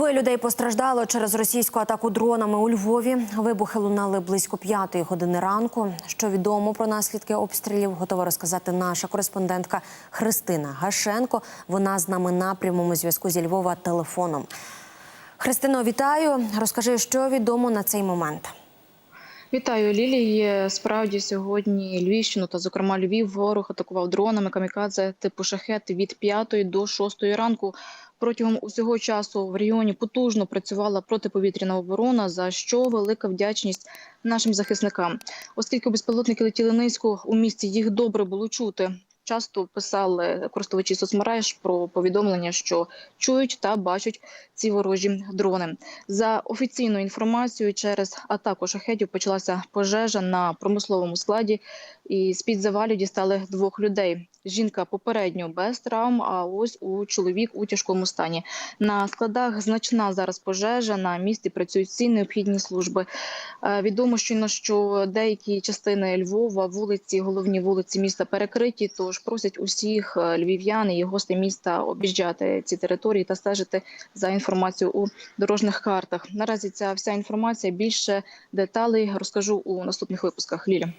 Двоє людей постраждало через російську атаку дронами у Львові. Вибухи лунали близько п'ятої години ранку. Що відомо про наслідки обстрілів, готова розказати наша кореспондентка Христина Гашенко. Вона з нами на прямому зв'язку зі Львова телефоном. Христино, вітаю. Розкажи, що відомо на цей момент. Вітаю, Лілії. Справді сьогодні Львівщину та, зокрема, Львів ворог атакував дронами камікадзе типу шахет від 5 до 6 ранку. Протягом усього часу в регіоні потужно працювала протиповітряна оборона. За що велика вдячність нашим захисникам, оскільки безпілотники летіли низько у місті, їх добре було чути. Часто писали користувачі соцмереж про повідомлення, що чують та бачать ці ворожі дрони. За офіційною інформацією, через атаку шахетів почалася пожежа на промисловому складі, і з під завалів дістали двох людей. Жінка попередньо без травм. А ось у чоловік у тяжкому стані. На складах значна зараз пожежа. На місці працюють всі необхідні служби. Е, Відомо щойно, що деякі частини Львова, вулиці, головні вулиці міста перекриті. Тож просять усіх е, львів'ян і гостей міста об'їжджати ці території та стежити за інформацією у дорожніх картах. Наразі ця вся інформація більше деталей розкажу у наступних випусках. Ліля.